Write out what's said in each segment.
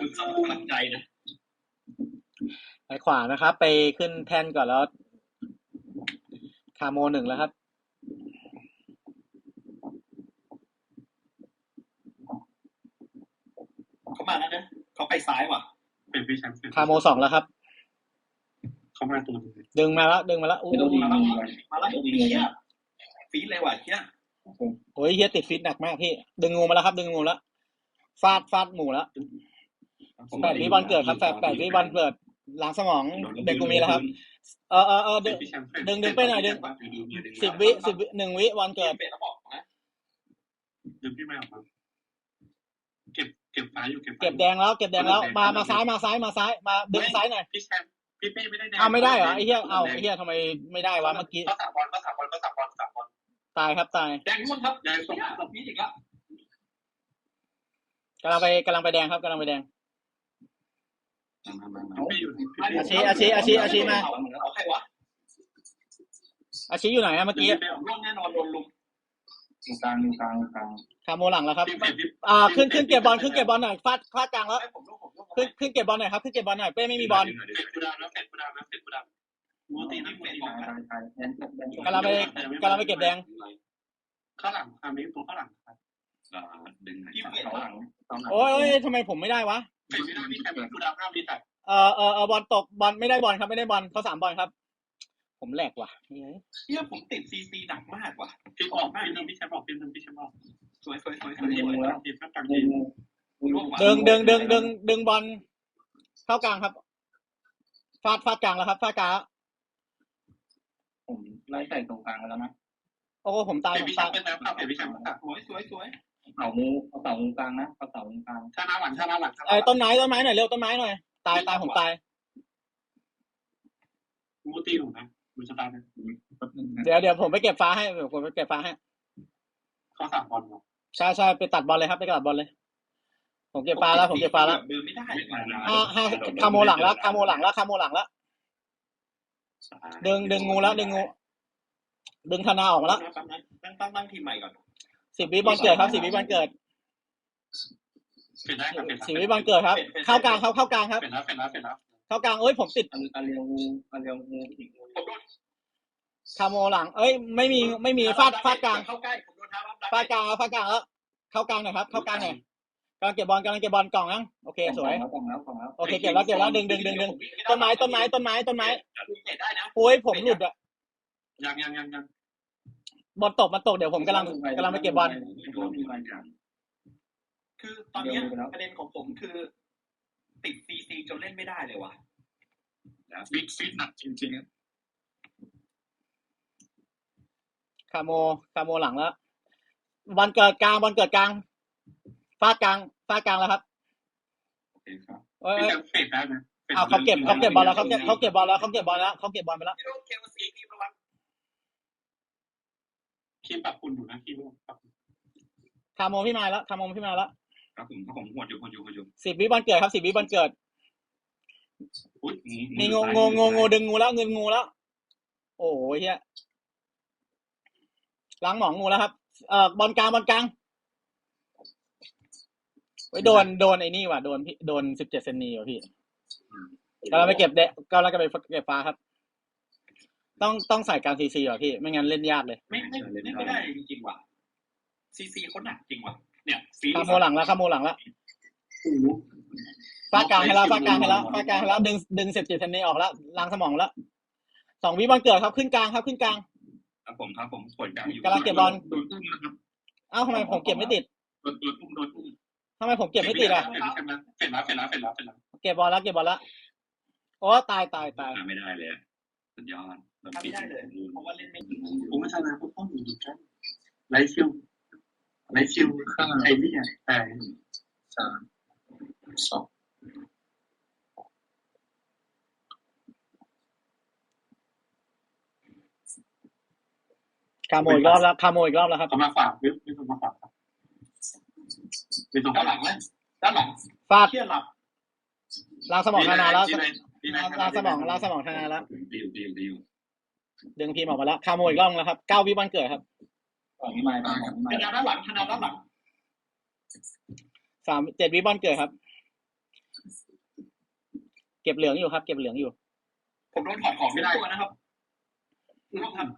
คุณสองกำลังใจนะไปขวานะครับ ไปขึ้นแท่นก่อนแล้ว คาโมหนึ่งแล้วครับเขามาแล้วนะเขาไปซ้ายว่ะ เป็นพี่แชมป์คาโมสองแล้วครับ เขามาตัวนึงดึงมาแล้ว ดึงมาแล้วอุ้ยไม่ต้องยิงมาแล้วยิงไปมาแล้วเฮียฟีดเลยว่ะเฮียโอ้ยเฮียติดฟิตหนักมากพี่ ดึงงูมาแล้วครับ ดึงงูแล้ว ฟาดฟาดหมูแล้วแปดวิบอลเกิดครับแปดแปดวิบอลเกิดล้างสมองเด็กกูมีแล้วครับ เออเออเออดึงพี่แชมป์ดึงดึงไปหน่อยดึงสิบวิสิบวิหนึ่งวิวันเกิดเป็ดแล้วบอกนะดึงพี่ไม่ออกมาเก็บเก็บฟ้าอยู่เก็บเก็บแดงแล้วเก็บแดงแล้วมามาซ้ายมาซ้ายมาซ้ายมาดึงซ้ายหน่อยพี่แชมป์พี่เป้ไม่ได้แดงเอาไม่ได้เหรอไอ้เหี้ยเอาไอ้เหี้ยทำไมไม่ได้วะเมื่อกี้ก็สามบอลก็สามบอลก็สามบอลสามบอลตายครับตายแดงม่วงครับแดงส่งเฮียหลบนี้อีกแล้ว กำลังไปกำลังไปแดงครับกำลังไปแดงพี่เป้อยู่อาชีอาชีอาชีอาชีมา เอาใครวะอาชีอยู่ไหนอะเมื่อกี้ร่วงแน่นอนโดนลุมอยู่กลางอยู่กลางอยู่กลางคาโมหลังแล้วครับพี่เป้พี่อ่าขึ้นขึ้นเก็บบอลขึ้นเก็บบอลหน่อยฟาดฟาดกลางแล้ว ให้ผมร่วงผมร่วงขึ้นขึ้นเก็บบอลหน่อยครับขึ้นเก็บบอลหน่อยเป้ไม่มีบอลเสร็จกูดาวแล้วเสร็จกูดาวแล้วเสร็จกูดาวมูตีนะมูตีตายตายตายแดนแดนกำลังไปกำลังไปเก็บแดงข้างหลังคามิตัวข้างหลังครับ ดึงเสาหลังเสาหลังโอ้ยโอ้ยทำไมผมไม่ได้วะเป็นไม่ได้พี่แชมป์กูดาวห้ามดีแต่เออเออเออบอลตกบอลไม่ได้บอลครับไม่ได้บอลเขาสามบอลครับ ผมแหลกว่ะเฮ้ยเฮียผมติดซีซีหนักมากว่ะพี่ออกพี่นึงพี่แชมป์ออกพี่นึงพี่แชมป์ออกสวยสวยสวยสดึวยงสวยแล้วทีมกลางดึทีงมร่วงว่ะดึงดึงดึงดึงดึงบอลเข้ากลางครับฟาดฟาดกลางแล้วครับฟาดกลางแล้วผมไล่ใส่ตรงกลางแล้วนะโอ้โหผมตายเปลี่ยผนมพี่แชตามยป์เป็นแล้วครับเปลี่ยนพี่แชมป์ครับสวยสวยสวย เสางูเอาเสางูกลางนะเอาเสางูกลางชนะหลังชนะหลังไอ้ต้นไม้ต้นไม้หน่อยเร็วต้นไม้หน่อยตายตายผมตายมูตีหนูนะดูชะตาเนี่ยเดี๋ยวเดี๋ยวผมไปเก็บฟ้าให้เดี๋ยวผมไปเก็บฟ้าให้เขาสามบอลเนาะใช่ใช่ไปตัดบอลเลยครับไปตัดบอลเลย ผมเก็บฟ้าแล้วผมเก็บฟ้าแล้วเดินไม่ได้ห้าห้าคาโมหลังแล้วคาโมหลังแล้วคาโมหลังแล้วดึงดึงงูแล้วดึงงู ดึงธนาออกมาแล้วตั้งตั้งตั้งตั้งทีมใหม่ก่อน สิบวิบอลเกิดครับสิบวิบอลเกิดเปลี่ยนได้ครับเปลี่ยนสิบวิบอลเกิดครับ เข้ากลางครับเข้ากลางครับเปลี่ยนแล้วเปลี่ยนแล้วเปลี่ยนแล้วเข้ากลางเอ้ยผมติดอันอันเรียวงูอันเรียวงูอีกงูผมโดนคาโมหลัง เอ้ย ไม่มีไม่มีฟาดฟาดกลางเข้าใกล้ผมโดนท้ารับฟาดกลางแล้วฟาดกลางแล้วเข้ากลางหน่อยครับ เข้ากลางหน่อยกำลังเก็บบอลกำลังเก็บบอลกล่องยังโอเคสวยแล้วกล่องแล้วกล่องแล้วโอเคเก็บแล้วเก็บแล้วดึงดึงดึงดึงต้นไม้ต้นไม้ต้นไม้ต้นไม้เตะได้นะโอ้ยผมหลุดอะยังยังยังยัง บอลตกมันตกเดี๋ยวผมกำลังกำลังไปเก็บบอลคือตอนนี้ประเด็นของผมคือ ติดซีซีจนเล่นไม่ได้เลยว่ะฟิตฟิตหนักจริงคาโมคาโมหลังแล้วบอลเกิดกลางบอลเกิดกลางฟาดกลางฟาดกลางแล้วครับๆครับเอ้ยพี่เอ้ยจะเปลี่ยนได้ไหมเอาเขาเก็บเขาเก็บบอลแล้วเขาเก็บเขาเก็บบอลแล้วเขาเก็บบอลแล้วเขาเก็บบอลไปแล้วพี่โรเคลซีทีมระวัง คิมปรับคุณอยู่นะคิมปรับคาโมพี่มาแล้วคาโมพี่มาแล้วครับผมผมหดอยู่หดอยู่หดอยู่สิบวิบอลเกิดครับสิบวิบอลเกิดอุ้ยมีงูงูงูงูดึงงูแล้วเงินงูแล้ว โอ้ยเฮียล้างหมองงูแล้วครับ เอ่อบอลกลางบอลกลางไว้ยโดนโดนไอ้นี่ว่ะโดนพี่โดนสิบเจ็ดเซนนีว่ะพี่กำลังไปเก็บเดะกำลังจะไปเก็บฟ้าครับ ต้องต้องใส่การซีซีว่ะพี่ไม่งั้นเล่นยากเลย ไม่ไม่เล่นไม่ได้จริงๆว่ะซีซีเขาหนักจริงว่ะเนี่ยฟีคาโมหลังแล้วคาโมหลังแล้วโอ้โหฟาดกลางให้แล้วฟาดกลางให้แล้วฟาดกลางให้แล้วดึงดึงสิบเจ็ดเซนนีออกแล้วล้างสมองแล้วสองวิบอลเกิดครับขึ้นกลางครับขึ้นกลางครับผมครับผมปวดกลางอยู่กำลังเก็บบอลโดนตุ้มนะครับเอ้าทำไมผมเก็บไม่ติดโดนโดนตุ้มโดนตุ้มทำไมผมเก็บไม่ติดอะเปลี่ยนแล้วเปลี่ยนแล้วเปลี่ยนแล้วเปลี่ยนแล้วเปลี่ยนแล้วเก็บบอลแล้วเก็บบอลแล้วโอ้ตายตายตายไม่ได้เลย สุดยอดทำไม่ได้เลยเพราะว่าเล่นไม่ผมไม่ใช่นะผมต้องอยู่กันไรชิวไรชิวข้างไอ้นี่ไอ้สามสองคาโมอีกรอบแล้วคาโมอีกรอบแล้วครับเขามาฝากไม่ไม่ต้องมาฝากครับไม่ต้องด้านหลังไหมด้านหลังฟาดเชี่ยหลับล้างสมองธนาแล้ว ดีไหมดีไหมล้างสมองล้างสมองธนาแล้วดีดีดีดึงทีมออกมาแล้วคาโมอีกรอบแล้วครับเก้าวิบันเกิดครับกล่องนี้มาก่อนกล่องนี้ธนามาด้านหลังธนาด้านหลังสสามเจ็ดวิบอลเกิดครับ เก็บเหลืองอยู่ครับ เก็บเหลืองอยู่ ผมโดนถอดของไม่ได้ตัวนะครับร่วงครับ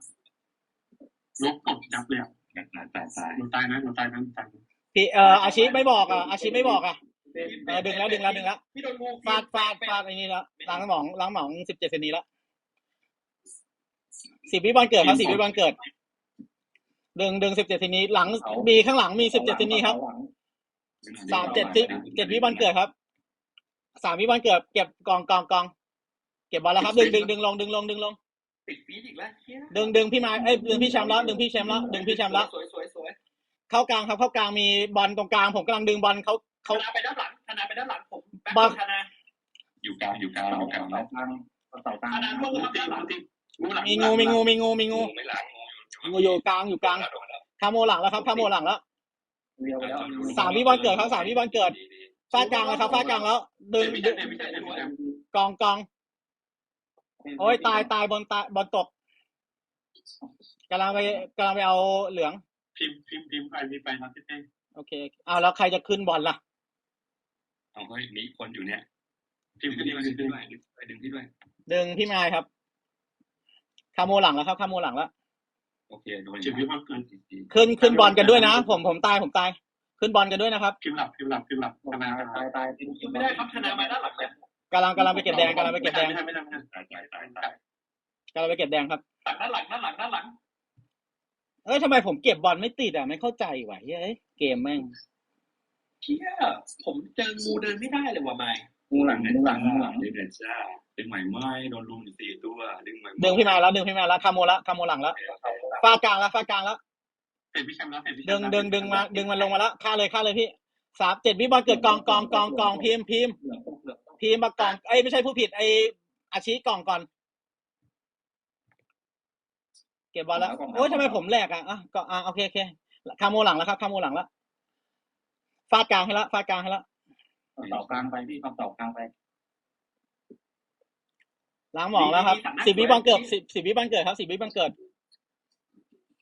ลบกดยับเลยอะตายตายตายหนูตายนะหนูตายนะหนูตายนะพี่เอ่ออาชีไม่บอกอะอาชีไม่บอกอะ เออดึงแล้วดึงแล้วดึงแล้วพี่โดนงูฟาดฟาดฟาดไอ้นี่แล้วล้างสมองล้างสมองสิบเจ็ดเซนนี้แล้วสิบวิบอลเกิดครับสิบวิบอลเกิด ดึงดึงสิบเจ็ดเซนนี้หลังมีข้างหลังมีสิบเจ็ดเซนนี้ครับสามเจ็ดสิบเจ็ดวิบอลเกิดครับสามวิบอลเกิด เก็บกองกองกองเก็บบอลแล้วครับ ดึงดึงดึงลงดึงลงดึงลงติดฟีดอีกแล้วเฮียดึงดึงพี่ไม้เอ้ยดึงพี่แชมป์แล้วดึงพี่แชมป์แล้วดึงพี่แชมป์แล้วสวยสวยสวยเข้ากลางครับเข้ากลางมีบอลตรงกลางผมกำลังดึงบอลเขาธ เขานาไปด้านหลังธนาไปด้านหลังผมแบ็คบอลธนาอยู่กลางอยู่กลางอยู่กลางเสากลางเสากลางธนาล่วงงูครับตีด้านหลังูงตีงูหลังมีงูมีงูมีงูมีงูไม่หลังงูอยู่กลางอยู่กลางคาโมหลังแล้วครับคาโมหลังแล้วเรียวแล้วสามวิบอลเกิดครับสามวิบอลเกิดฟาดกลางเลยครับฟาดกลางแล้วดึงไม่ดึใช่งไม่ใช่ไม่ใช่กองกองโอ้ยตายตายบอลตายบอลตกกำลังไปกำลังไปเอาเหลือง พิมพ์พิมพ์พิมพ์ไปมีไปนะพี่เต้โอเคเอาแล้วใครจะขึ้นบอลล่ะ เอาเฮ้ยมีคนอยู่เนี่ยพิดึมงพ์พี่ขึ้นด้วยมาดึดึงงพี่ด้วยดึงพี่ด้วย ดึงพี่ไม้ครับคาโมหลังแล้วครับคาโมหลังแล้วโอเคโดนจิบวิวเกินขึ้นขึ้นบอลกันด้วยนะ ผมผมตายผมตาย ขึ้นบอลกันด้วยนะครับพิมพ์หลับพิมพ์หลับพิมพ์หลับธนาตายตายไม่ได้ครับธนามาด้านหลังเลยกำลังกำลังไปเก็บแดงกำลังไปเก็บแดงไม่ได้ไม่ได้ไม่ได้ตายตายตายตายกำลังไปเก็บแดงครับด้านหลังด้านหลังด้านหลังเอ้ยทำไมผมเก็บบอลไม่ติดอะไม่เข้าใจว่ะเฮ้ยเกมแม่ง เฮียผมเจองูเดินไม่ได้เลยว่ะไมค์งูหลังงูหลังงูหลังดึงเด็ดจ้าดึงใหม่ไม้โดนลุมสี่ตัวดึงใหม่ดึงพี่ไม้แล้วดึงพี่ไม้แล้วคาโมแล้วคาโมหลังแล้วฟาดกลางแล้วฟาดกลางแล้วเปลี่ยนพี่แชมป์แล้วเปลี่ยนพี่แชดึมงป์ดึงดึงมาดึงมันลงมาแล้วฆ่าเลยฆ่าเลยพี่สามเจ็ดวิบอลเกิดกองกองกองกองพิมพ์พิมพ์เหลืองเหลืองพิมพ์มากองเอ้ยไม่ใช่ผู้ผิดไออาชีกล่องก่อน เก็บบอลแล้วโอ้ยทำไมผมแหลกอะอะก็อะโอเคโอเคคาโมหลังแล้วครับคาโมหลังแล้ว ฟาดกลางให้แล้วฟาดกลางให้แล้วเสากลางไปพี่ทำเสากลางไปล้างหมองแล้วครับสิบวิบอลเกิดสิบสิบวิบอลเกิดครับสิบวิบอลเกิด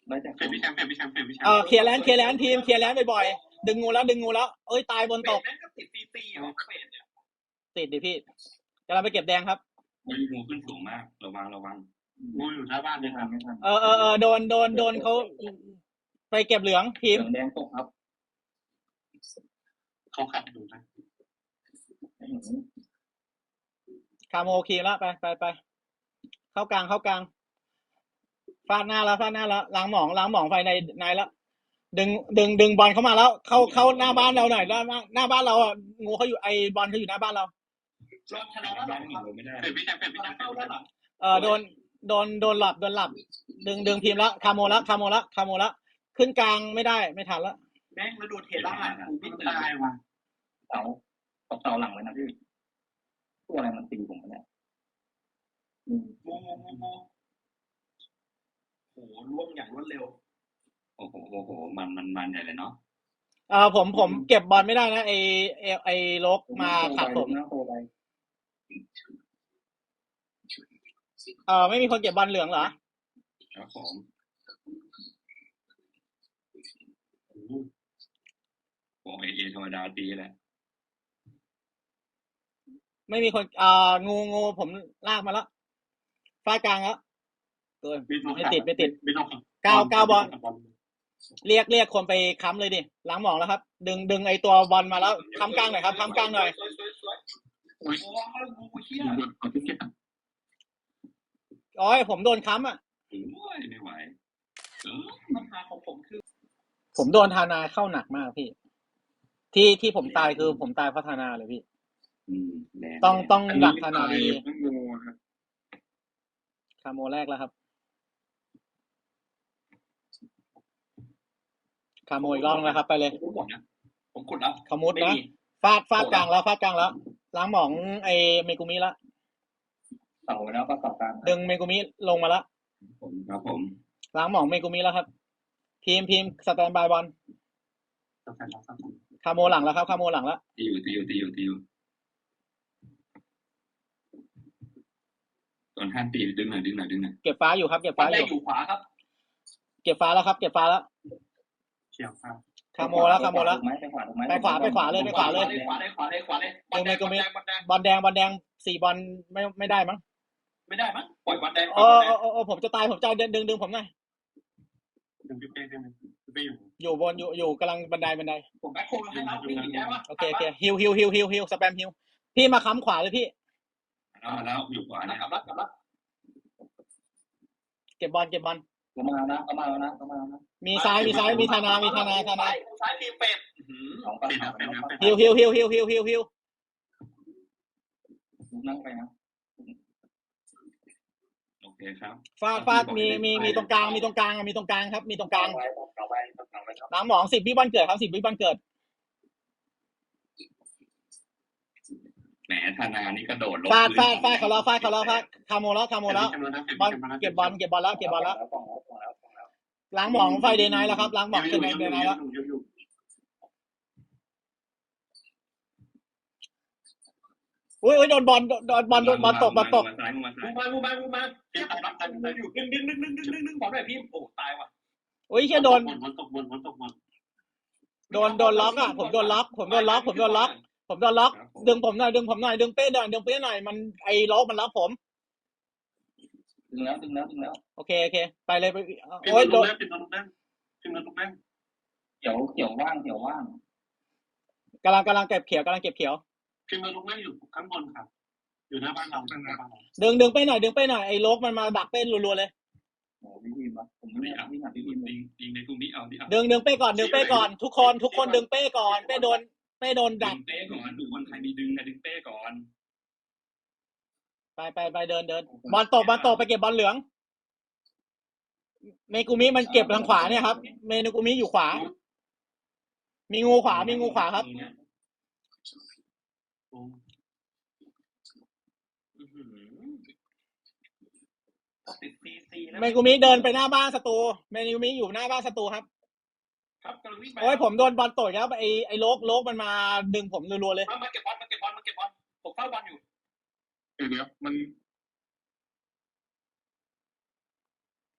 ได้จากเปลี่ยนพี่แชมป์เปลี่ยนพี่แชมป์เปลี่ยนพี่แชมป์เออเคลียร์แลนด์เคลียร์แลนด์ทีมเคลียร์แลนด์บ่อยๆดึงงูแล้วดึงงูแล้วเอ้ยตายบนเฟตดกแม่งก็ติดซีซีว่ะเฟดเนี่ยติดดิพี่กำลังไปเก็บแดงครับมีงูขึ้นสูงมากระวังระวังงูอยู่หน้าบ้านเลไม่ยคทัรันบไม่ทันเออเออเออโดนโดนโดนเขาไปเก็บเหลืองเหทีลืมองแดงตกครับ เขาขัดอยู่นะคาโมคีแล้วไปไปไปเข้ากลางเข้ากลางฟาดหน้าแล้วฟาดหน้าแล้วล้างหมองล้างหมองไฟในในแล้วดึงดึงดึงบอลเข้ามาแล้ว เข้าเข้าหน้าบ้านเราหน่อยหน้าบ้านหน้าบ้านเราอะงูเขาอยู่ไอบอลเขาอยู่หน้าบ้านเรารอบธนาด้านหบ้าลันงหครับนูไม่ได้เปลี่ยนพี่แชมป์เปลี่ยนพี่แชมป์เข้าด้านหลังเออโดนโดนโดนหลับโดนหลับ ดึงดึงพิมพ์แล้วคาโมแล้วคาโมแล้วคาโมแล้วขึ้นกลางไม่ได้ไม่ทันแล้วแม่งแล้วโดนเทล่ากูไม่ตื่นตายว่ะเสาตกเสาหลังเลยนะพี่ตัวอะไรมันตีผมเนี่ยงูงูงูงูโหล่วงอย่างรวดเร็ว โอ้โหโอ้โห มันมันมันใหญ่เลยเนาะเออผมผมเก็บบอลไม่ได้นะไอไอไอลกมาขัดผมนะโตไปเออไม่มีคนเก็บบอลเหลืองเหรอครับผม โอ้โห โอ้เอเอธรรมดาตีแหละ ไม่มีคนอ่างูงูผมลากมาแล้วฟาดกลางแล้วเกินไม่ติดไม่ติดไม่ต้องก้าวก้าวบอลเรียกเรียกคนไปค้ำเลยดิล้างหมองแล้วครับ ดึงดึงไอตัวบอลมาแล้วค้ำกลางหน่อยครับค้ำกลางหน่อยสวยสวยสวยโอ้ยโอ้ยงูเชี่ยโดนกดที่เก็บโอ้ยผมโดนค้ำอะโอ้ยไม่ไหวเออปัญหาของผมคือ ผมโดนธานาเข้าหนักมากพี่ ที่ที่ผมตายคือผมตายเพราะธานาเลยพี่ อืมแรงต้องต้องดักธานาตายดีต้องงูครับคาโมแรกแล้วครับคาโมอีกรอบแล้วครับ ไปเลย ผมหมดนะผมขุดแล้วขมุดนะฟาดฟาดกลางแล้วฟาดกลางแล้วล้างหมองไอเมกุมิละเสาแล้วก็เสากลางดึงเมกุมิลงมาละผมครับผมล้างหมองเมกุมิแล้วครับ ทีมทีมสแตนบายบอลสับสับสับสับ คาโมหลังแล้วครับคาโมหลังแล้วตีอยู่ตีอยู่ตีอยู่ตีอยู่ตอนห้ามตีดึงหน่อยดึงหน่อยดึงหน่อยเก็บฟ้าอยู่ครับ เก็บฟ้าฟ้าแรอกยู่อยู่ขวาครับเก็บฟ้าแล้วครับ เก็บฟ้าแล้วเฉียวครับคคาโมแล้วคาโมแล้วถูกไหมไปขวาถูกไหมไปขวาไปขวาเลยไปขวาเลย ขวาเลยขวาเลยขวาเลยเออไม่ก็ไม่บอลแดงบอลแดงบอลแดงบอลแดงสี่บอลไม่ไม่ได้มั้งไม่ได้มั้งปล่อยบอลแดงเออเออเออเออผมจะตายผมจะดึงดึงดึงผมหน่อยดึงพี่เป้ได้ไหม พี่เป้อยู่อยู่บนอยู่อยู่กำลังบันไดบันได ผมแบ็คโคลให้แล้วพี่หนีได้ปะโอเคโอเคฮิวฮิวฮิวฮิวฮิวสแปมฮิวพี่มาค้ำขวาเลยพี่แล้วแล้วอยู่ขวานะนะกลับแล้วกลับแล้วเก็บบอลเก็บบอลเขามาแล้วนะเขามาแล้วนะเขามาแล้วนะมีซ้ายมีซ้ายมีธนา มีธนาธนาซ้ายทีมเป็ดสองปัดเป็นแล้วเป็นแล้วเป็นฮิวฮิวฮิวฮิวฮิวฮิวฮิวนั่งไปนะโอเคครับฟาดฟาดมีมีมีตรงกลางมีตรงกลางมีตรงกลางครับ มีตรงกลางไว้เอาไว้เอาไว้ครับล้างหมองสิบวิบันเกิดครับสิบวิบันเกิดแหมธนานี่กระโดดลงฟาดฟาดฟาดเขาแล้วฟาดเขาแล้วฟาดคาโมแล้วคาโมแล้วบอลเก็บบอลเก็บบอลแล้วเก็บบอลแล้วกล่องแล้วกล่องแล้วกล่องแล้วล้างหมองไฟเดย์ไนท์แล้วครับล้างหมองไฟเดย์ไนท์แล้ว อยู่อยู่อุ้ยอุ้ยโดนบอลโดนบอลโดนบอลตกบอลตกมาซ้ายมาซ้ามูยมามูมามูมาเทียบรับตันอยู่ดึงดึงดึงดึงดึงดึงดึงบอลแบบพี่โอ้ตายว่ะอุ้ยแค่โดนบนตกบนบนตกบนโดนโดนล็อกอะผมโดนล็อก ผมโดนล็อกผมโดนล็อก ผมโดนล็อก ดึงผมหน่อยดึงผมหน่อยดึงเป้หน่อยดึงเป้หน่อยมันไอ้ล็อกมันล็อกผมดึงแล้วดึงแล้วดึงแล้วโอเคโอเค ไปเลยไปพิมโอ้ยพ์โดลงนแรกพิมพ์ลงแรกพิมพ์ลงแรกเขียวเขียวว่างเขียวว่างกำลังกำลังเก็บเขียวกำลังเก็บเขียว พิมพ์ลงแรกอยู่ข้างบนครับ อยู่หน้าบ้านเราหน้าบ้านเราดึงดึงเป้หน่อยดึงเป้หน่อยไอ้ล็อกมันมาดักเป้รัวๆเลยโอ้พี่พิมพ์ปะผมไม่ได้พี่หาพี่พิมพ์เลยยิงในกลุ่มนี้เอาดิเอาดึงดึงเป้ก่อนดึงเป้ก่อน ทุกคนทุกคนดึงเป้ก่อนเป้โดนเป้โดนดึดักงเป้ก่อนดูคนไทยมีดึงนะดึงเป้ก่อนไปไปไปเดินเดินบอลตกบอลตกไปเก็บบอลเหลืองเมกุมิมันเก็บทางขวาเนี่ยครับเมนูกุมิอยู่ขวา มีงูขวามีงูขวาครับ ติดซีซีเมกุมิเดินไปหน้าบ้านศัตรูเมนูกุมิอยู่หน้าบ้านศัตรูครับ ครับกำลังวิ่งไปโอ้ยผมโดนบอลตกแล้วไอ้ไอ้โลกโลกมันมาดึงผมรัวๆเลยมาเก็บบอลมาเก็บบอลมาเก็บบอลผมเฝ้าบอลอยู่เดี๋ยวเดี๋ยวมัน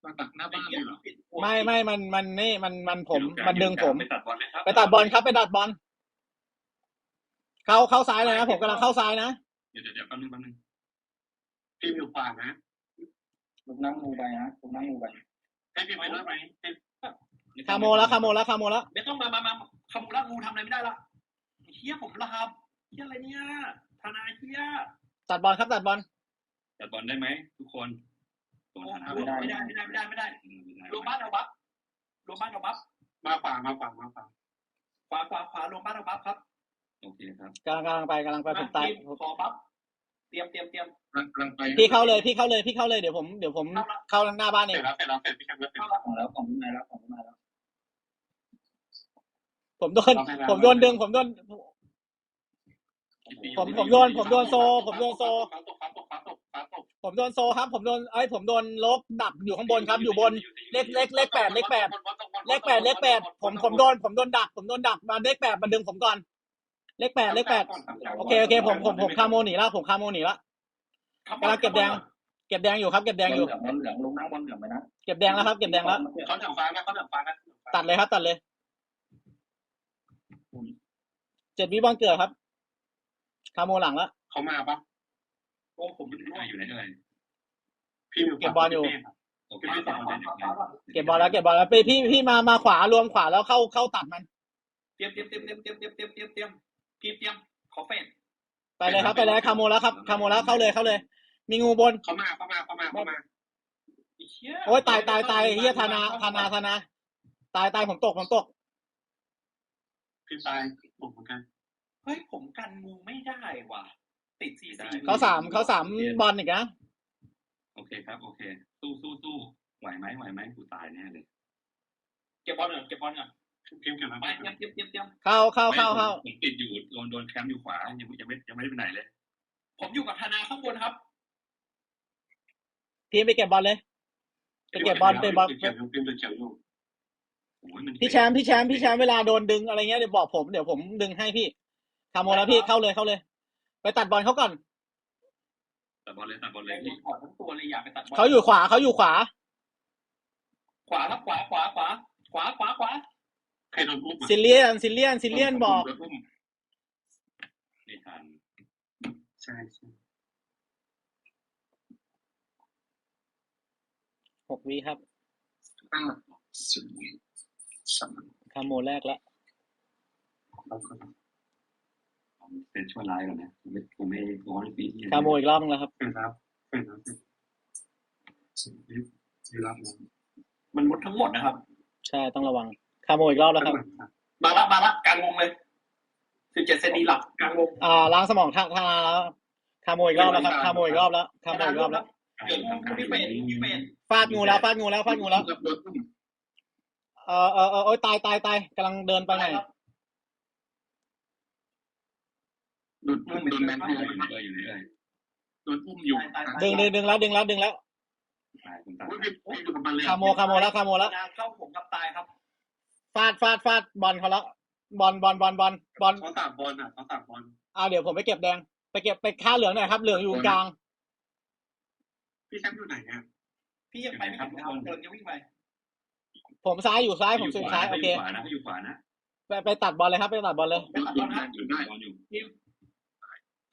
มาตักหน้าบ้านเลยเหรอไม่ไม่มันมันนี่มันมันผมมันดึงผม ไปตัดบอลเลยครับไปตัดบอลครับไปตัดบอล เข้าเข้าซ้ายเลยนะผมกำลังเข้าซ้ายนะเดี๋ยวเดี๋ยวเดี๋ยวแป๊บนึงแป๊บนึงพิมพ์อยู่ขวานะลูกนั่งงูไปนะลูกนั่งงูไปให้พิมพ์ไปด้วยไหมให้คาโมแล้วคาโมแล้วคาโมแล้วไม่ต้องมามามาคามูล่างูทำอะไรไม่ได้ละเฮียผมละครับเฮียอะไรเนี่ยธนาเฮียตัดบอลครับตัดบอลตัดบอลได้ไหมทุกคนโดนธนาไม่ได้ไม่ได้ไม่ได้ไม่ได้ไม่ได้รวมบ้านเอาบัฟรวมบ้านเอาบัฟมาขวามาขวามาขวาขวาขวาขวารวมบ้านเอาบัฟครับ โอเคครับกำลังกำลังไปกำลังไปผมตายทีขอบัฟเตรียมเตรียมเตรียมกำลังกำลังไปพี่เข้าเลยพี่เข้าเลยพี่เข้าเลยเดี๋ยวผมเดี๋ยวผมเข้าหน้าบ้านเสเอร็งจแล้วเสร็จแล้วเสร็จพี่แคมป์เสร็จเข้าแล้วละของแล้วของพี่นายแล้วของพี่นายแล้ว ผมโดนผมโดนดึงผมโดน ผมผมโดนผมโดนโซ ผมโดนโซฟ้าตกฟ้าตกฟ้าตกฟ้าตกผมโดนโซครับ ผมโดนเอ้ยผมโดนลกดักอยู่ข้างบนครับ อยู่บน เลขเลขเลขแปดเลขแปด เลขแปดเลขแปดผมผมโดนผมโดนดัก ผมโดนดักมาเลขแปดมาดึงผมก่อน เลขแปดเลขแปดโอเคโอเคผมผมผมคาโมหนีแล้วผมคาโมหนีแล้วกำลังเก็บแดง เก็บแดงอยู่ครับเก็บแดงอยู่บอลเหลืองลูกนั่งบอลเหลืองไปนะเก็บแดงแล้วครับเก็บแดงแล้วเขาเหนือฟ้านะเขาเหนือฟ้านะตัดเลยครับ ตัดเลยเจ็ดวิบอลเกิดครับคาโมหลังแล้วเขามาปะโอ้ผมไม่รู้อยู่ไหนอะไรพี่เก็บบอลอยู่โอเคเก็บบอลอยู่เก็บบอลแล้วเก็บบอลแล้วไปพี่พี่มามาขวารวมขวาแล้วเข้าเข้าตัดมัน เตรียมเตรียมเตรียมเตรียมเตรียมเตรียมเตรียมเตรียม เตรียมเตรียมเตรียมขอเฟนไปเลยครับไปเลยคาโมแล้วครับคาโมแล้วเข้าเลยเข้าเลย มีงูบนเขามาเขามาเขามาเขามาโอ้ยตายตายตายเฮียธนาธนาธนาตายตายผมตกผมตกพี่ตายผมเหมือนกันเฮ้ยผมกันงูไม่ได้ว่ะ ติดซีซีเขาสามเขาสามบอลอีกนะโอเคครับ โอเค สู้สู้สู้ไหวไหมไหวไหมกูตายแน่เลย เก็บบอลหน่อยเก็บบอลหน่อย พิมพ์เก็บแล้วไปเตรียมเตรียมเตรียมเตรียมเข้าเข้าเข้าเข้าผมติดอยู่โดนโดนแคมป์อยู่ขวายังยังไม่ยังไม่ได้ไปไหนเลย ผมอยู่กับธนาข้างบนครับทีมไปเก็บบอลเลยไปเก็บบอลไปบอลเก็บอยู่พิมพ์เขียวอยู่โอ้ยมันพี่แชมป์พี่แชมป์พี่แชมป์เวลาโดนดึงอะไรเงี้ยเดี๋ยวบอกผมเดี๋ยวผมดึงให้พี่คาโมแล้วพี่เข้าเลยเข้าเลย ไปตัดบอลเขาก่อนตัดบอลเลยตัดบอลเลยยถอดทั้งตัวเลยอยากไปตัดบอลเขาอยู่ขวาเขาอยู่ขวา ขวาครับขวาขวาขวาขวาขวาขวา ใครโดนอุ้มอะซิเลียนซิเลียนซิเลียนบอกโดนอุ้มไม่ทันใช่ใช่หกวิครับห้าสี่สามคาโมแรกแล้วแล้วก็เป็นชั่วร้ายก่อนนะผมไม่ผมไม่ร้อนปีที่คาโมอีกรอบนึงแล้วครับ เป็นแล้วเป็นแล้วเป็นสิ่งที่ที่รับนะมันมุดทั้งหมดนะครับ ใช่ต้องระวังคาโมอีกรอบแล้วครับ มาละมาละกลางวงเลยสิบเจ็ดเซนดีหลักกลางวงอ่าล้างสมองทาทาแล้วคาโมอีกรอบแล้วครับคาโมอีกรอบแล้วคาโมอีกรอบแล้วเกิดพี่เฟรนพี่เฟรนฟาดงูแล้วฟาดงูแล้วฟาดงูแล้วโดนอุ้มเออเออเออโอ้ยตายตายตายกำลังเดินไปไหนโดนอุ้มโดนแมนอยูยู่เรื่อยอยู่เรื่อยโดนอุ้มอยู่ตายตายดึงดึงดึงแล้วดึงแล้วดึงแล้วตายคุณตาอุ้ยพี่พี่อยู่กับมันเลยคาโมคาโมแล้วคาโมแล้วงานเข้าผมกับตายครับ ฟาดฟาดฟาดบอลเขาแล้วบอลบอลบอลบอลบอลเขาสามบอลอะเขาสามบอลอ่าเดี๋ยวผมไปเก็บแดง ไปเก็บไปค่าเหลืองหน่อยครับ เหลืองอยู่ตรงกลาง พี่แชมป์อยู่ไหนเนี่ยพี่ยังไปไม่ถึงนะครับเดินยังวิ่งไปผมซ้ายอยู่ซ้ายผมสุดซ้ายโอเคขวานะอยู่ขวานะไปไปตัดบอลเลยครับไปตัดบอลเลยไปตัดบอลนะอยู่ได้อยู่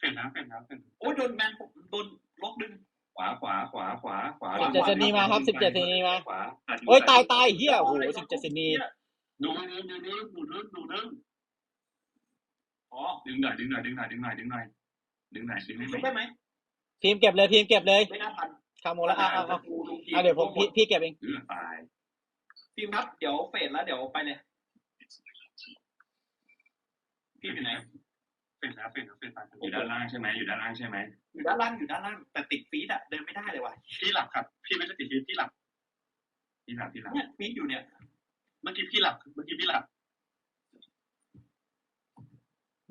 เป็นแล้วเป็นแล้วเป็นโอ้ยโดนแมนผมโดนล็อกดึงขวาขวาขวาขวาขวาสิบเจ็ดเซนนีมาครับสิบเจ็ดเซนนีมาขวาโอ้ยตายตายเฮียโอ้โหสิบเจ็ดเซนนี ดูดึงดูงดึงดูดึงดูดึงอ๋อดึงหน่อยดึงหน่อยดึงหน่อยดึงหน่อยดึงหน่อยดึงหน่อยดึงไม่ได้ไหมพิมเก็บเลยพิมเก็บเลยไม่น่าทันคาโมแล้วอะอะอาเดี๋ยวผมพี่เก็บเองตายพิมครับเดี๋ยวเฟดแล้วเดี๋ยวไปเลยพี่อยู่ไหนเป็นแล้วเป็นแล้วเป็นตาอยู่ด้านล่างใช่ไหมอยู่ด้านล่างใช่ไหมอยู่ด้านล่างอยู่ด้านล่างแต่ติดฟีดอะเดินไม่ได้เลยว่ะที่หลับครับ พี่ไม่ได้ติดฟีดที่หลับที่หลับที่หลับเนี่ยฟีดอยู่เนี่ย มื่อกี้พี่หลับเมื่อกี้พี่หลับ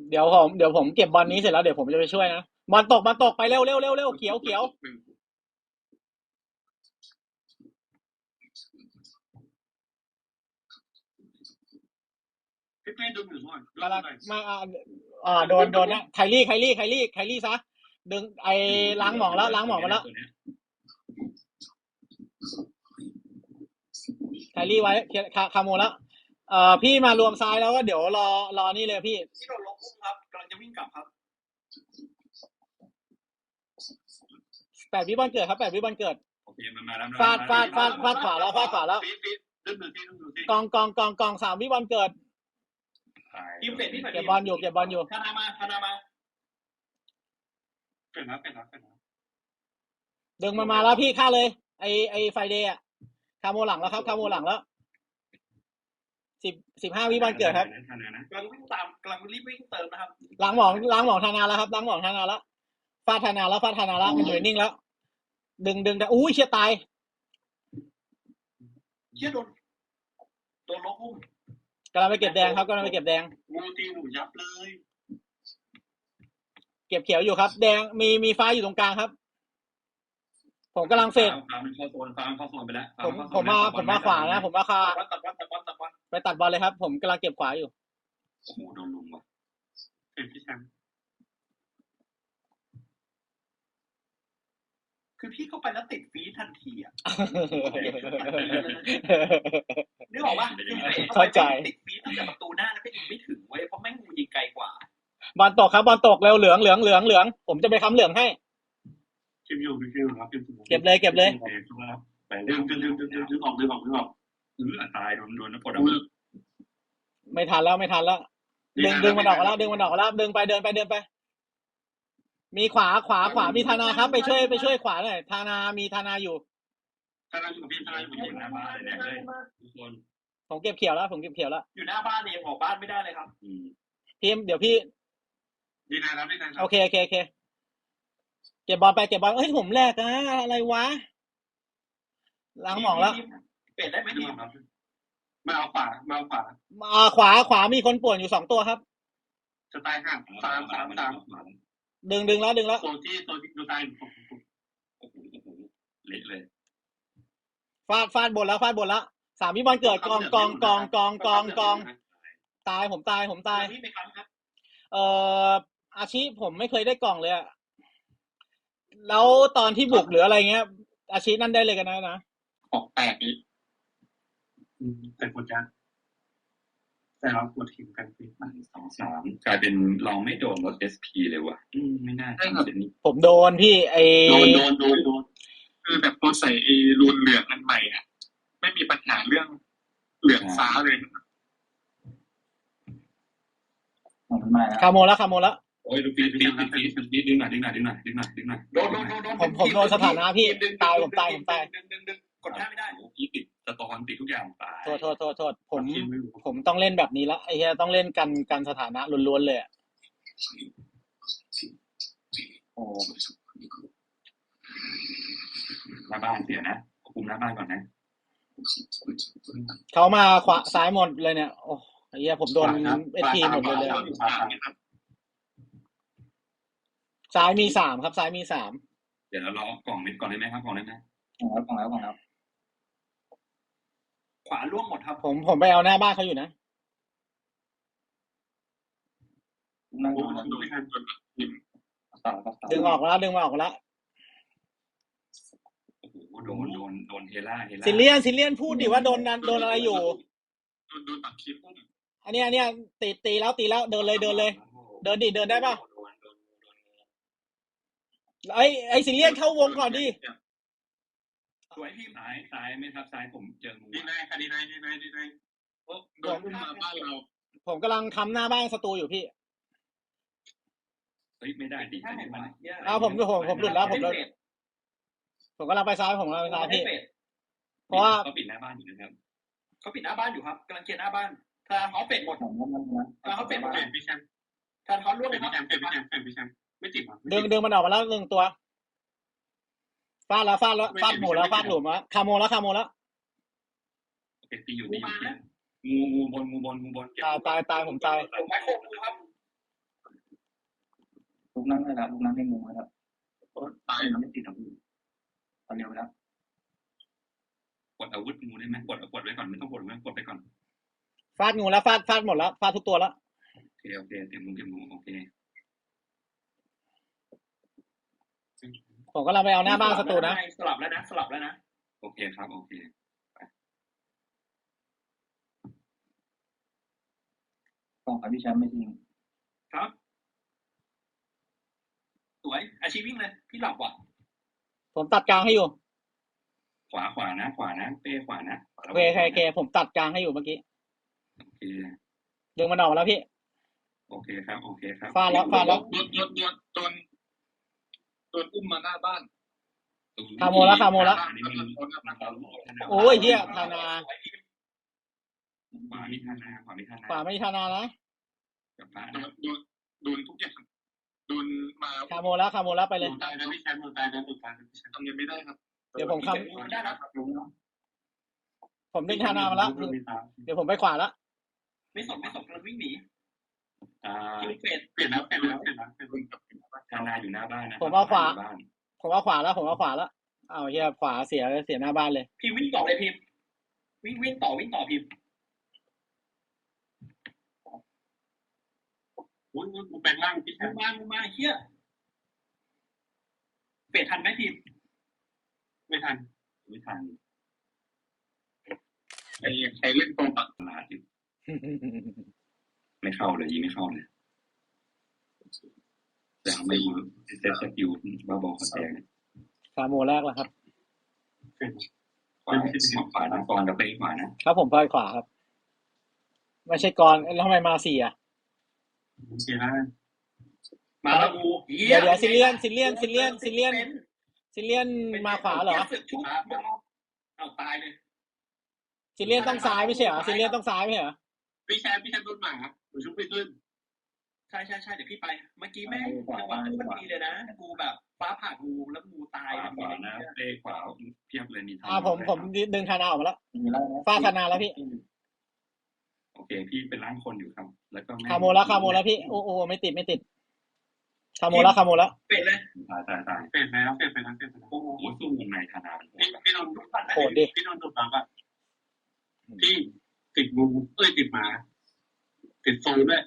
เดี๋ยวผมเดี๋ยวผมเก็บบอลนี้เสร็จแล้วเดี๋ยวผมจะไปช่วยนะบอลตกบอลตกไปเร็วเร็วเร็วเร็วเขียวเขียวพี่เป้ดูหนึ่งหน่อยกำลังมาอ่าอ่าโดนโดนนะไคลี่ไคลี่ไคลี่ไคลี่ซะดึงไอ้ล้างหมองแล้วล้างหมองมาแล้ว ไคลี่ไว้เคลียร์คาคาโมแล้วเอ่อพี่มารวมซ้ายแล้วก็เดี๋ยวรอรอนี่เลยพี่ ที่โดนล็อกอุ้มครับกำลังจะวิ่งกลับครับแปดวิบอลเกิดครับแปดวิบอลเกิด โอเคมันมาแล้วฟาดฟาดฟาดฟาดขวาแล้วฟาดขวาแล้วพี่พี่ดึงหนึ่งทีดึงหนึ่งทีกองกองกองกองสามวิบอลเกิด ทีมเฟดพี่เฟดเก็บบอลอยู่เก็บบอลอยู่ ธนามาธนามาเป็นแล้วเป็นแล้วเป็นแล้วดึงมันมาแล้วพี่ฆ่าเลย ไอไอไฟเดย์อะ คาโมหลังแล้วครับคาโมหลังแล้วสิบสิบห้าวิบอลเกิดครับทันนะกำลังวิ่งตามกำลังรีบวิ่งเติมนะครับล้างหมองล้างหมองธนาแล้วครับล้างหมองธนาแล้วฟาดธนาแล้วฟาดธนาแล้วมันอยู่นิ่งแล้ว ดึงดึงแต่อู้ยเชียตายเชี่ยโดนโดนล็อกอุ้มกำลังไปเก็บแดงครับกำลังไปเก็บแดงงูตีหนูยับเลย เก็บเขียวอยู่ครับ แดงมีมีฟ้าอยู่ตรงกลางครับ ผมกำลังเฟดฟาร์มเข้าโซนฟาร์มเข้าโซนไปแล้วผมผมมาผมมาขวานะ ผมมาคาตัดบอลตัดบอลตัดบอลตัดบอลไปตัดบอลเลยครับ ผมกำลังเก็บขวาอยู่โอ้โหโดนลุมว่ะเป็นพี่แชมป์คือพี่เข้าไปแล้วติดฟีดทันทีอะนึกออกว่าคือเฟดเข้าใจติดฟีดตั้งแต่ประตูหน้าแล้วก็ยิงไม่ถึงเว้ยเพราะแม่งงูยิงไกลกว่าบอลตกครับบอลตกเร็วเหลืองเหลืองเหลืองเหลือง ผมจะไปค้ำเหลืองให้ คิมอยู่คิมอยู่ครับคิมเก็บเลยเก็บเลยโอเคครับไปดึงดึงดึงดึงดึงดึงออกดึงออกดึงออกเออตายโดนโดนนะปวดไม่ทันแล้วไม่ทันแล้วดึงดึงมันออกมาแล้วดึงมันออกมาแล้วดึงไปเดินไปเดินไป มีขวาขวาขวามีธนาครับ ไปช่วยไปช่วยขวาหน่อยธนามีธนาอยู่ถ้าเราอยู่กับพี่ถ้าเราอยู่กับพี่หน้าบ้านเลยแดงเลยทุกคนผมเก็บเขียวแล้วผมเก็บเขียวแล้วอยู่หน้าบ้านเนี่ยยังออกบ้านไม่ได้เลยครับอืมทีมเดี๋ยวพี่ดีนายรับดีนายรัโอบเคโอเคโอเค เก็บบอลไปเก็บบอลเฮ้ยผมแรกอะอะไรวะล้างหมองแล้วเปลี่ยนได้ไหมไม่ทีมรับมาเอาขวามาเอาขวามาขวาขวามีคนป่วนอยู่สองตัวครับจะตายห่างสามสามสามดึงดึงแล้วดึงแล้วตัวที่ตัวที่ดูตายโอ้โหโอ้โหเละเลยฟาดฟาดบนแล้วฟาดบนแล้วสามวิบอลเกิดกองกองกองกองกองกองตายผมตายผมตายพี่ไปค้ำครับเอ่ออาชีพผมไม่เคยได้กล่องเลยอะ แล้วตอนที่บุกหรืออะไรเงี้ย อาชีพนั่นได้เลยกันนะนะออกแตกอีกแต่กดยันแต่เราปวดทีมกันสิมันสองสามกลายเป็นเราไม่โดนลด SP เลยว่ะอืมไม่น่าทำเช่นนี้ผมโดนพี่ไอโดนโดนโดนโดนคือแบบพอใส่ไอ้รูนเหลืองอันใหม่อะ ไม่มีปัญหาเรื่องเหลืองฟ้าเลยของมันมาแล้วคาโมแล้วคาโมแล้ว โอ้ยดูฟีดูฟีดูฟีดูฟีดึงหน่อยดึงหน่อยดึงหน่อยดึงหน่อยดึงหน่อยโดนโดนโดนโดนผมผมโดนสถานะพี่ตายผมตายผมตายดึงดึงดึงกดท่าไม่ได้โอ้โหพี่ติดสตอนติดทุกอย่างตายโทษโทษโทษโทษผมทีมไม่รู้ผมต้องเล่นแบบนี้ละไอ้เหี้ยต้องเล่นกันกันสถานะล้วนๆเลยอะโอ้หน้าบ้านเสียนะคุมหน้าบ้านก่อนนะ เขามาขวาซ้ายหมดเลยเนี่ยโอ้ไอ้เหี้ยผมโดนเอทีหมดเลยเลยครับ ซ้ายมีสามครับ ซ้ายมีสามเดี๋ยวเรารอกล่องมิดก่อนได้ไหมครับกล่องได้ไหมของแล้วของแล้วของแล้วขวาล่วงหมดครับ ผมผมไปเอาหน้าบ้านเขาอยู่นะนั่งโอ้ดูโดนทันจนทีมต่อต่อต่อดึงออกแล้วดึงมาออกแล้วโอ้โหโดนโดนโดนเฮล่าเฮล่าซิเลียนซิเลียนพูดดิว่าโดนนั้นโดนอะไรอยู่ โดนโดนตัดคลิปอุ้มอันเนี้ยอันเนี้ยตีตีแล้วตีแล้วเดินเลยเดินเลย เดินดิเดินได้ปะ โดนโดนโดน ไอ้ไอ้ซิเลียนเข้าวงก่อนดิสวยพี่ซ้ายซ้ายไม่ครับซ้ายผมเจองูดีนายค่ะดีนายดีนายดีนายโอ้โดนอุ้มมาบ้านเรา ผมกำลังค้ำหน้าบ้านศัตรูอยู่พี่เฮ้ยไม่ได้ดิท่าไม่ไหนได้วะมันเหี้ยอ้าวผมผมผมหลุดแล้วผมหลุดผมกำลังไปซ้ายผมกำลังไปซ้ายพี่เพราะว่าเขาปิดหน้าบ้านอยู่นะครับเขาปิดหน้าบ้านอยู่ครับกำลังเคลียร์หน้าบ้านทางเขาเป็ดหมดของมันมันนะทางเขาเป็ดหมดเปลี่ยนพี่แชมป์ทางเขาล่วงเปเลลี่ยยนครัพี่บแชมป์เปลี่ยนพี่แชมป์เปลี่ยนพี่แชมป์ ไม่ติดหรอดึงดึงมันออกมาแล้วหนึ่งตัวฟาดแล้วฟาดแล้วฟาดหมูแล้วฟาดหลุมแล้วคาโมแล้วคาโมแล้วโอเคตีอยู่ตีอยู่ตีงูงูบนงูบนงูบนเก็บตายตายตายผมตายผมไม้โคกดูครับลูกนั่งได้แล้วลูกนั่งได้มุมแล้วตายมันไม่ติดหรอกตอนเร็วแล้วกดอาวุธงูได้ไหมกดกดไว้ก่อนไม่ต้องกดไว้กดไปก่อนฟาดงูแล้วฟาดฟาดหมดแล้วฟาดทุกตัวแล้วโอเคโอเคเตรียมงูเตรียมงูโอเค ผมกำลังไปเอาหน้าบ้านศัตรูนะ สลับแล้วนะ สลับแล้วนะ โอเคครับ โอเคกล่องกับพี่แชมป์ไม่จริง ครับ สวย อาชีพวิ่งเลย พี่หลับว่ะ ผมตัดกลางให้อยู่ ขวาขวานะ ขวานะ เป้ขวานะโอเคโอเคโอเคผมตัดกลางให้อยู่เมื่อกี้ โอเคดึงมันออกมาแล้วพี่ โอเคครับ โอเคครับฟาดแล้วฟาดแล้วโดนโดนโดนโดนโด นอุ้มมาหน้าบ้านคาโมแล้วคาโมแล้วอันนี้มันโอ้ยเหี้ยธานา ขวามีธานาขวามีธานาขวาไม่ธานานะกับพระโดนะนโดนโดนทุกอย่างโดนมาคาโมแล้วคาโมแล้วไปหเลลุยดตายนะพี่แชมป์หลุดตายนะหลุดตายนะพี่แชมป์ทำยังไม่ได้ครับเดี๋ยวผมคได้ครับลุงเนาะำผมดึงธานามาแล้วเดี๋ยวผมไปขวาแล้วไม่สนไม่สนกำลังวิ่งหนี อ่าคิวเฟดเปลี่ยนแล้วเปลี่ยนแล้วเปลี่ยนแล้วเปลี่ยนลุงกับธานาอยู่หน้าบ้านนะผมเอาขวาบ้านผมเอาขวาแล้ว ผมเอาขวาแล้วเอาเฮียขวาเสียเสียหน้าบ้านเลย พิมพ์วิ่งต่อเลยพิมพ์วิ่งวิ่งต่อวิ่งต่อพิมพ์โอ้ยกูเป็นร่างพี่แชมูมป์มามูมาเฮียเฟดทันไหมพิมพ์ไม่ทันไม่ทันใครใครเล่นโปรปักตลาดอยู่ ไม่เข้าเลยยิงไม่เข้าเลยแต่ไม่รู้เซตสกิลบ้าบอเขาแตกคาโมแรกแล้วครับเปลี่ยนขวาขวานะกองกับเป้ขวานะครับผมไปขวาครับ ไม่ใช่กรแล้วทำไมมาสี่อะเสียแล้วมาแล้วกูเดี๋ยวเดี๋ยวซิเลียนซิเลียนซิเลียนซิเลียนซิเลียนมาขวาเหรอสึกชุบเอาตายเลยซิเลียนต้องซ้ายไม่ใช่เหรอซิเลียนต้องซ้ายไม่ใช่เหรอพี่แชมป์พี่แชมป์โดนหมา หนูชุบไม่ขึ้นใช่ใช่ใช่เดี๋ยวพี่ไป เมื่อกี้แม่งจังหวะที่มันดีเลยนะกูแบบฟ้าผ่างูแล้วงูตายขวาขวานะเป้ขวาเพียบเลยมีทางอ่าผมผมดึงธานาออกมาแล้วมีแล้วนะฟาดธานาแล้วพี่ โอเค พี่เป็นร่างคนอยู่ครับ แล้วก็คาโมแล้วคาโมแล้วพี่โอ้โอ้ไม่ติดไม่ติดคาโมแล้วคาโมแล้วเป็ดเลยตายตายตายเปลี่ยนแล้วเปลี่ยนไปแล้วเปลี่ยนไปแล้วโอ้โหสู้วงในธนาโหพี่พี่นนท์ลูกปัดนะโหดดิพี่นนท์ถูกต้องอะพี่ติดงูเอ้ยติดหมา ติดโซนด้วย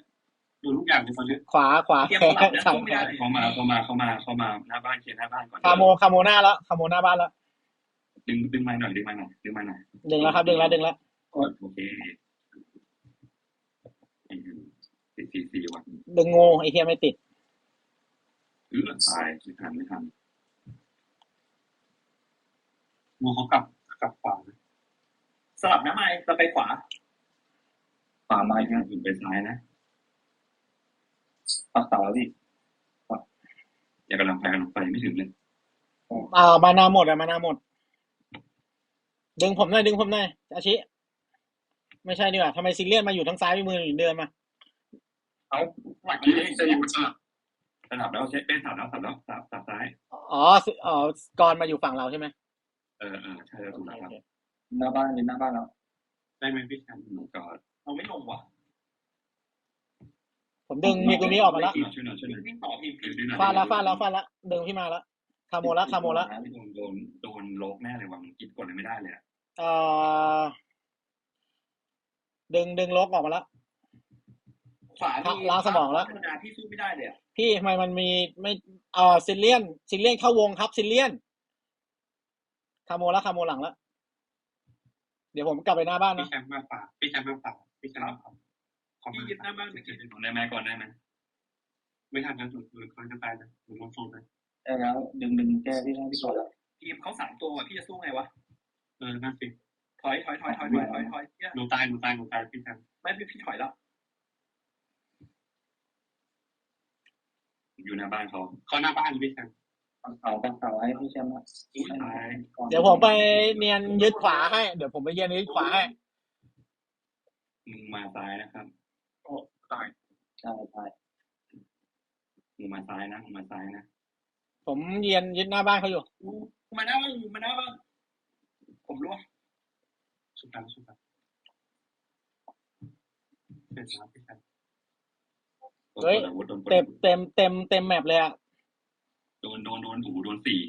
ดูทุกอย่างในตอนนี้ขวาขวาเทียบแพ้หลับนะสั่งสู้ไม่ได้เลยเข้ามาเข้ามาเข้ามาเข้ามาหน้าบ้านเคลียร์หน้าบ้านก่อนคาโมคาโมหน้าแล้วคาโมหน้าบ้านแล้วดึงดึงไม้หน่อยดึงไม้หน่อยดึงไม้หน่อยดึงแล้วครับดึงแล้วดึงแล้วโอเคติดสี่สี่วันดึงงูไอ้เฮียไม่ติดเออตายไม่ทันไม่ทันงูเขากลับกลับขวาสลับน้ำไม้เราไปขวา ป่าไม้ไม่ทัเนี่นยถึงไปซ้ายนะปักเสาแล้วพี่อย่ากำลังไปกำลังไปไม่ถึงเลยอ่ามานาหมดอะมานาหมด ดึงผมหน่อยดึงผมหน่อยอาชิไม่ใช่ดีกว่าทำไมซิเลียนมาอยู่ทั้งซ้ายมืออยู่เดินมาเอาหวัดพี่เลยจะอยู่สลับสลับแล้วเช็คเป็นสลับแล้วสลับแล้วสลับสลับซ้ายอ๋อซิอ๋อกรมาอยู่ฝั่งเราใช่ไหมเออเออใช่แล้วถูกแล้วครับหน้าบ้านยืนหน้าบ้านแล้วได้ไหมพี่แชมป์หนูกอด เราไม่ลงว่ะผมดึงมีกุนี้ออกมาแล้วช่วยหน่อยช่วยหน่อยวิ่งต่อทีมช่วยหน่อยฟาดแล้วฟาดแล้วฟาดแล้วดึงพี่มาแล้วคาโมละคาโมละโดนโดนโดนโลกแน่เลยวังกินกดเลยไม่ได้เลยอะเอ่อดึงดึงลกออกมาแล้วขวาล้างสมองแล้วธรรมดาพี่สู้ไม่ได้เลยอะพี่ทำไมมันมีไม่เอ่อซิเลียนซิเลียนเข้าวงครับซิเลียนคาโมละคาโมหลังแล้วเดี๋ยวผมกลับไปหน้าบ้านพี่นะแชมป์มาขวาพี่แชมป์มาขวา พี่แชมป์มาขวาขอพี่ยึดหน้าบ้านไปกินโดนได้ไหมก่อนได้ไหมไม่ทันนะหนูหนูเขาจะตายนะหนูลงโซนนะได้แล้วดึงดึงแก้ที่ให้พี่ก่อนทีมเขาสามตัวว่ะพี่จะสู้ไงวะเออนั่นสิถอยถอยถอยถอยถอยถอยถอยเหี้ยหนูตายหนูตายหนูตายพี่แชมป์ไม่พี่พี่ถอยแล้วอยู่หน้าบ้านเขาเขาหน้าบ้านพี่แชมป์ปักเสาปักเสาให้พี่แชมป์นะอุ้ยตายเดี๋ยวผมไปเนียนยึดขวาให้ เดี๋ยวผมไปเยียนยึดขวาให้ มึงมาซ้ายนะครับ โอ้ตายใช่ใช่มึงมาซ้ายนะมึงมาซ้ายนะ ผมเยียนยึดหน้าบ้านเขาอยู่กูมาหน้าบ้านมาหน้าบ้านผมรู้สุดท้ายสุดท้ายเสร็จแล้วพี่แชมป์เฮ้ยโดนเต็มเต็มเต็มเต็มแมปเลยอะโดนโดนโดนอูโดนสี่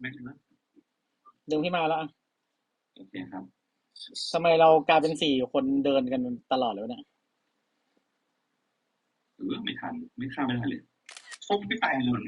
ไม่ถึงนะดึงพี่มาแล้วอะโอเคครับ ทำไมเรากลายเป็นสี่คนเดินกันตลอดเลยวะเนี่ยเออไม่ทัน ไม่ข้ามไม่ทันเลยส้มพี่ตายเลย